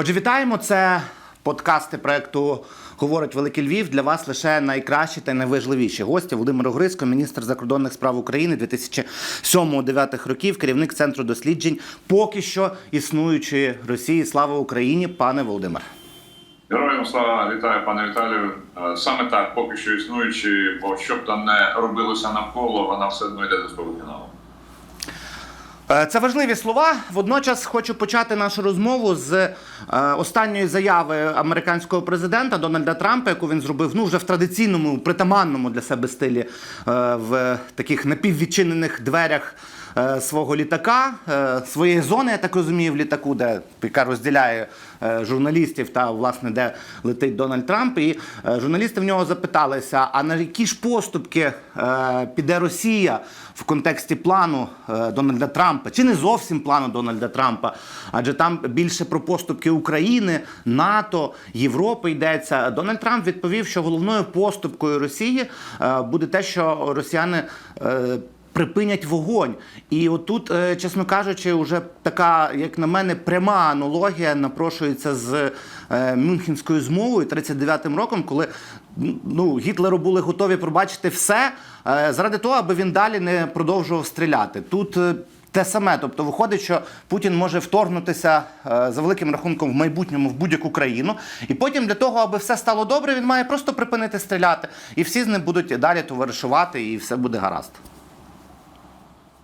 Отже, вітаємо. Це подкасти проекту Говорить Великий Львів. Для вас лише найкращі та найважливіші гості. Володимир Огриско, міністр закордонних справ України 2007-2009 років, керівник центру досліджень поки що існуючої Росії. Слава Україні, пане Володимир. Героям слава вітаю, пане Віталію. Е, Саме так, поки що існуючи, бо що б там не робилося навколо, вона все одно йде до свого. Е, Це важливі слова. Водночас хочу почати нашу розмову з е, останньої заяви американського президента Дональда Трампа, яку він зробив ну вже в традиційному притаманному для себе стилі е, в таких напіввідчинених дверях. Е, Свого літака, е, своєї зони, я так розумію, в літаку, де яка розділяє е, журналістів та власне де летить Дональд Трамп. І журналісти в нього запиталися: а на які ж поступки піде Росія в контексті плану Дональда Трампа, чи не зовсім плану Дональда Трампа? Адже там більше про поступки України, НАТО, Європи йдеться. Дональд Трамп відповів, що головною поступкою Росії буде те, що росіяни. Припинять вогонь, і отут, е, чесно кажучи, вже така, як на мене, пряма аналогія напрошується з е, Мюнхенською змовою 39-м роком, коли ну Гітлеру були готові пробачити все е, заради того, аби він далі не продовжував стріляти. Тут те саме, тобто виходить, що Путін може вторгнутися за великим рахунком в майбутньому в будь-яку країну, і потім для того, аби все стало добре, він має просто припинити стріляти, і всі з ним будуть далі товаришувати, і все буде гаразд.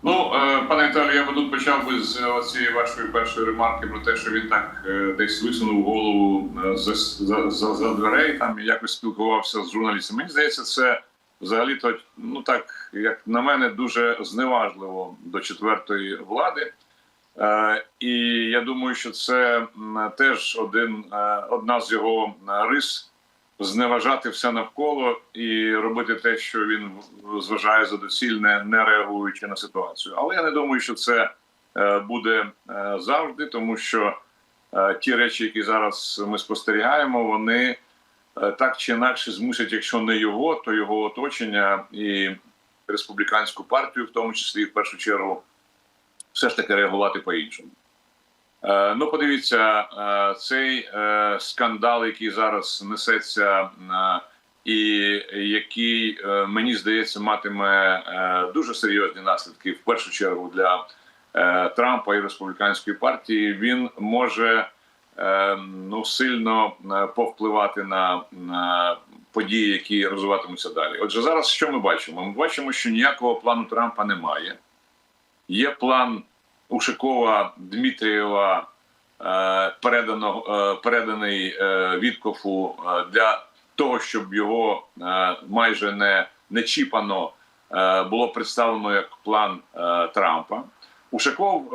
Ну, е, пане Віталію, я би тут почав би з е, цієї вашої першої ремарки про те, що він так е, десь висунув голову за, за, за, за дверей там якось спілкувався з журналістами. Мені здається, це взагалі-то, ну так, як на мене, дуже зневажливо до четвертої влади. І я думаю, що це теж один, одна з його рис зневажати все навколо і робити те, що він зважає за доцільне, не реагуючи на ситуацію. Але я не думаю, що це е, буде е, завжди, тому що е, ті речі, які зараз ми спостерігаємо, вони так чи інакше змусять, якщо не його, то його оточення і республіканську партію, в тому числі в першу чергу, все ж таки реагувати по-іншому. Е, Ну, подивіться, е, цей е, скандал, який зараз несеться, е, і який е, мені здається матиме е, дуже серйозні наслідки, в першу чергу для е, Трампа і республіканської партії, він може е, ну сильно е, повпливати на, на події, які розвиватимуться далі. Отже, зараз що ми бачимо? Ми бачимо, що ніякого плану Трампа немає. Є план Ушакова Дмитрієва е, передано, е, переданий е, Віткофу е, для того, щоб його майже не, не чіпано було представлено як план Трампа. Ушаков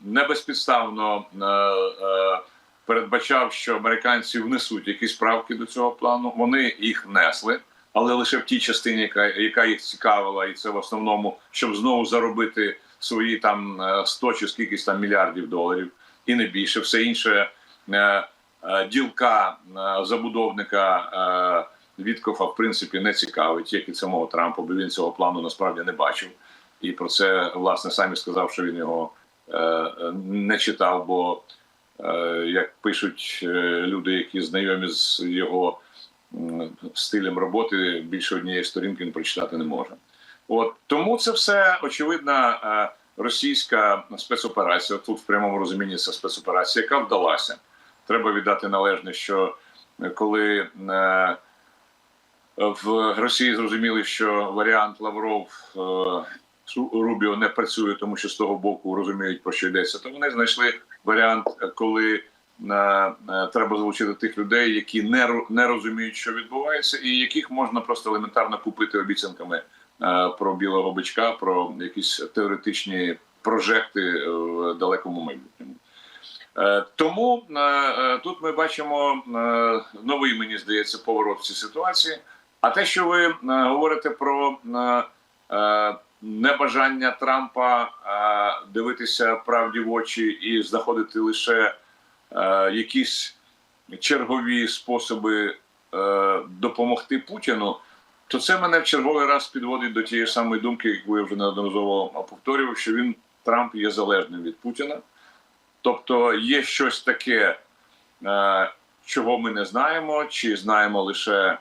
не безпідставно е, передбачав, що американці внесуть якісь правки до цього плану. Вони їх несли, але лише в тій частині, яка їх цікавила, і це в основному, щоб знову заробити свої там е, 100 чи скількись там мільярдів доларів, і не більше. Все інше е, е, ділка е, забудовника е, Віткофа в принципі не цікавить, як і самого Трампа, бо він цього плану насправді не бачив. І про це власне сам і сказав, що він його е, е, не читав. Бо е, як пишуть е, люди, які знайомі з його стилем роботи, більше однієї сторінки він прочитати не може. От тому це все очевидна е, російська спецоперація. Тут в прямому розумінні це спецоперація, яка вдалася. Треба віддати належне, що коли е, в Росії зрозуміли, що варіант Лавров е, Рубіо не працює, тому що з того боку розуміють про що йдеться. То вони знайшли варіант, коли треба залучити тих людей, які не ро- не розуміють, що відбувається, і яких можна просто елементарно купити обіцянками про білого бичка, про якісь теоретичні прожекти в далекому майбутньому. Е, Тому е, е, тут ми бачимо е, новий, мені здається, поворот в цій ситуації. А те, що ви е, говорите про е, е, небажання Трампа е, дивитися правді в очі і знаходити лише е, якісь чергові способи е, допомогти Путіну, то це мене в черговий раз підводить до тієї самої думки, яку я вже неодноразово повторював, що він Трамп є залежним від Путіна. Тобто є щось таке, е, чого ми не знаємо, чи знаємо лише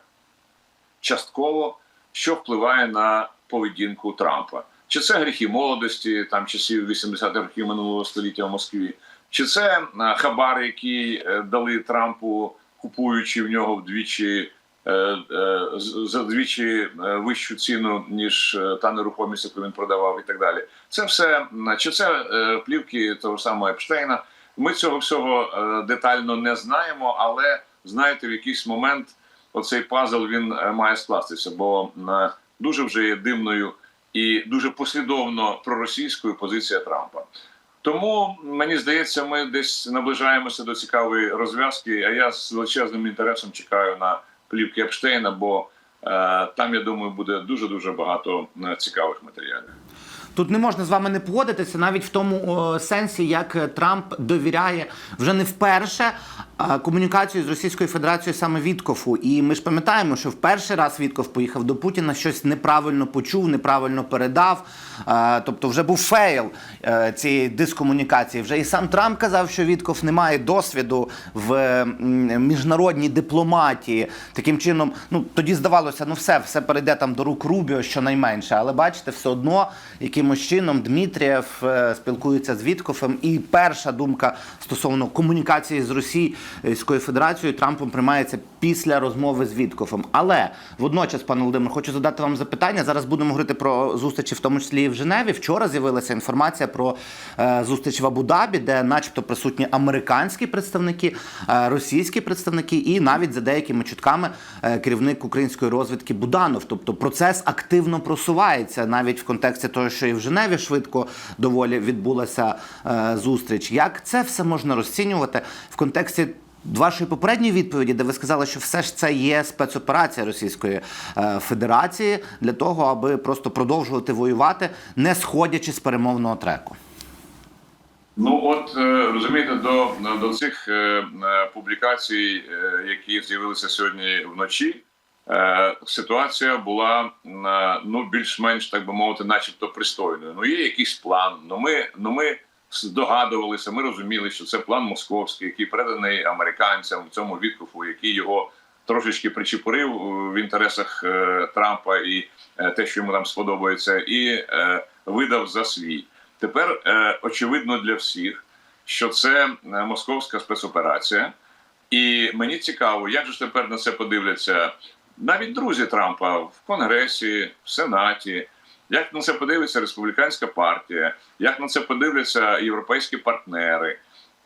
частково, що впливає на поведінку Трампа. Чи це гріхи молодості, там часів 80-х років минулого століття в Москві, чи це е, хабар, який е, дали Трампу, купуючи в нього вдвічі е, е, за двічі е, вищу ціну, ніж та нерухомість, яку він продавав, і так далі. Це все чи це плівки того самого Епштейна. Ми цього всього детально не знаємо, але знаєте, в якийсь момент оцей пазл він має скластися, бо дуже вже є дивною і дуже послідовно проросійською позиція Трампа. Тому мені здається, ми десь наближаємося до цікавої розв'язки. А я з величезним інтересом чекаю на плівки Епштейна, бо е, там я думаю буде дуже дуже багато е, цікавих матеріалів. Тут не можна з вами не погодитися, навіть в тому о, сенсі, як Трамп довіряє вже не вперше комунікацію з Російською Федерацією саме Віткофу. І ми ж пам'ятаємо, що в перший раз Вітков поїхав до Путіна, щось неправильно почув, неправильно передав. Тобто, вже був фейл е, цієї дискомунікації. Вже і сам Трамп казав, що Вітков не має досвіду в міжнародній дипломатії. Таким чином, ну тоді здавалося, ну все, все перейде там до рук Рубіо, щонайменше. Але бачите, все одно якимось чином Дмитрієв е, спілкується з Віткофом. І перша думка стосовно комунікації з Російською Федерацією Трампом приймається після розмови з Віткофом. Але водночас, пане Володимир, хочу задати вам запитання. Зараз будемо говорити про зустрічі, в тому числі і в Женеві. Вчора з'явилася інформація про е, зустріч в Абу-Дабі, де, начебто, присутні американські представники, е, російські представники, і навіть за деякими чутками е, керівник української розвідки Буданов. Тобто процес активно просувається навіть в контексті того, що і в Женеві швидко доволі відбулася зустріч. Як це все можна розцінювати в контексті? Вашої попередньої відповіді, де ви сказали, що все ж це є спецоперація Російської е, Федерації для того, аби просто продовжувати воювати, не сходячи з перемовного треку. Ну от е, розумієте, до, до цих е, публікацій, які з'явилися сьогодні вночі, ситуація була ну більш-менш так би мовити, начебто пристойною. Ну є якийсь план. Ну ми ну ми здогадувалися, ми розуміли, що це план московський, який переданий американцям в цьому відкупу, який його трошечки причепурив е, в інтересах е, Трампа і е, те, що йому там сподобається, і видав за свій. Тепер очевидно для всіх, що це московська спецоперація, і мені цікаво, як же тепер на це подивляться навіть друзі Трампа в Конгресі, в Сенаті. Як на це подивиться республіканська партія, як на це подивляться європейські партнери?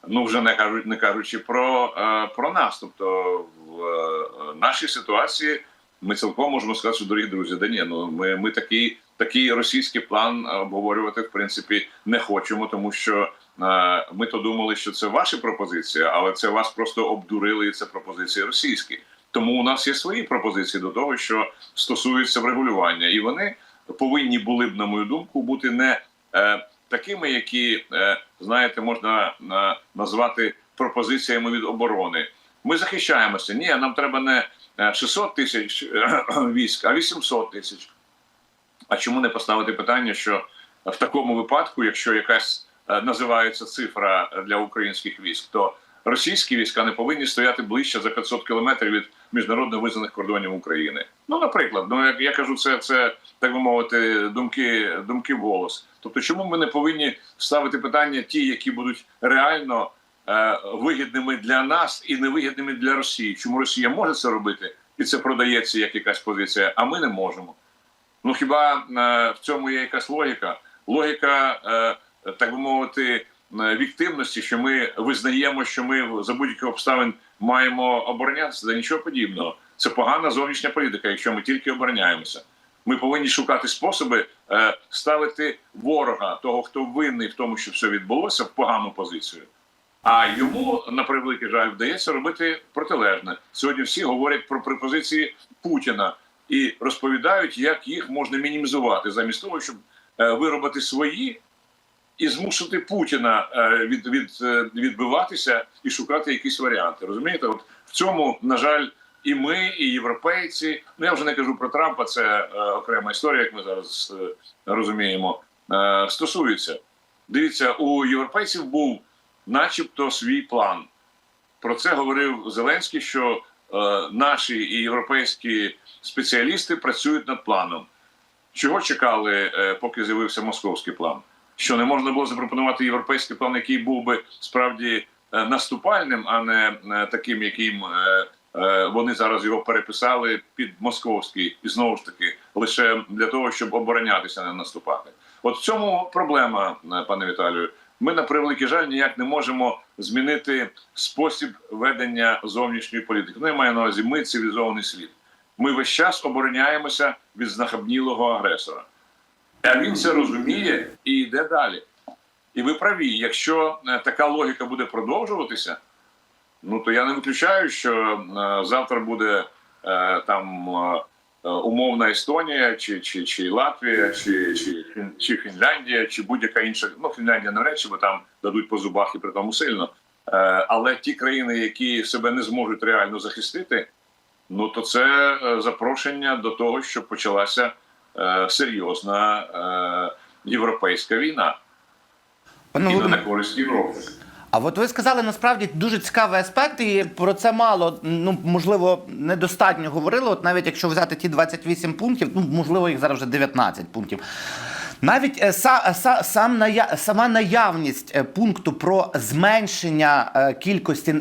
Ну вже не кажуть, не кажучи про, е, про нас. Тобто в е, нашій ситуації ми цілком можемо сказати, що дорогі друзі, да ні, ну ми, ми такий, такий російський план обговорювати в принципі не хочемо, тому що е, ми то думали, що це ваші пропозиції, але це вас просто обдурили, і це пропозиції російські. Тому у нас є свої пропозиції до того, що стосується врегулювання, і вони повинні були б, на мою думку, бути не е, такими, які е, знаєте, можна е, назвати пропозиціями від оборони. Ми захищаємося. Ні, нам треба не е, 600 тисяч е, військ, а 800 тисяч. А чому не поставити питання, що в такому випадку, якщо якась е, називається цифра для українських військ, то російські війська не повинні стояти ближче за 500 кілометрів від міжнародно визнаних кордонів України. Ну, наприклад, ну як я кажу, це це так би мовити, думки, думки в голос. Тобто, чому ми не повинні ставити питання, ті, які будуть реально е, вигідними для нас і невигідними для Росії? Чому Росія може це робити, і це продається як якась позиція, а ми не можемо? Ну хіба е, в цьому є якась логіка? Логіка, е, так би мовити, віктивності, що ми визнаємо, що ми за будь-яких обставин маємо оборонятися, та нічого подібного. Це погана зовнішня політика, якщо ми тільки обороняємося. Ми повинні шукати способи е, ставити ворога, того, хто винний в тому, що все відбулося, в погану позицію. А йому, на превеликий жаль, вдається робити протилежне. Сьогодні всі говорять про пропозиції Путіна і розповідають, як їх можна мінімізувати, замість того, щоб е, виробити свої і змусити Путіна е, від, від, е, відбиватися і шукати якісь варіанти. Розумієте, от в цьому, на жаль, і ми, і європейці. Ну я вже не кажу про Трампа, це е, окрема історія, як ми зараз е, розуміємо. Е, стосується. Дивіться, у європейців був начебто, свій план. Про це говорив Зеленський, що е, наші і європейські спеціалісти працюють над планом. Чого чекали, е, поки з'явився московський план? Що не можна було запропонувати європейський план, який був би справді е, наступальним, а не е, таким, яким е, вони зараз його переписали під московський, і знову ж таки лише для того, щоб оборонятися, не наступати. От в цьому проблема, пане Віталію. Ми на превеликий жаль ніяк не можемо змінити спосіб ведення зовнішньої політики. Ну, я маю на увазі, ми цивілізований світ. Ми весь час обороняємося від знахабнілого агресора. А він це розуміє і йде далі. І ви праві, якщо е, така логіка буде продовжуватися, ну то я не виключаю, що е, завтра буде е, там умовна Естонія, чи, чи, чи Латвія, чи, чи, чи Фінляндія, чи будь-яка інша. Ну, Фінляндія навряд чи, бо там дадуть по зубах і при тому сильно. Але ті країни, які себе не зможуть реально захистити, ну то це запрошення до того, щоб почалася серйозна е, європейська війна Пане і не на користь Європи. А от ви сказали насправді дуже цікавий аспект, і про це мало, ну можливо, недостатньо говорили. От навіть якщо взяти ті 28 пунктів, ну можливо, їх зараз вже 19 пунктів. Навіть е, са, са, сам ная, сама наявність е, пункту про зменшення е, кількості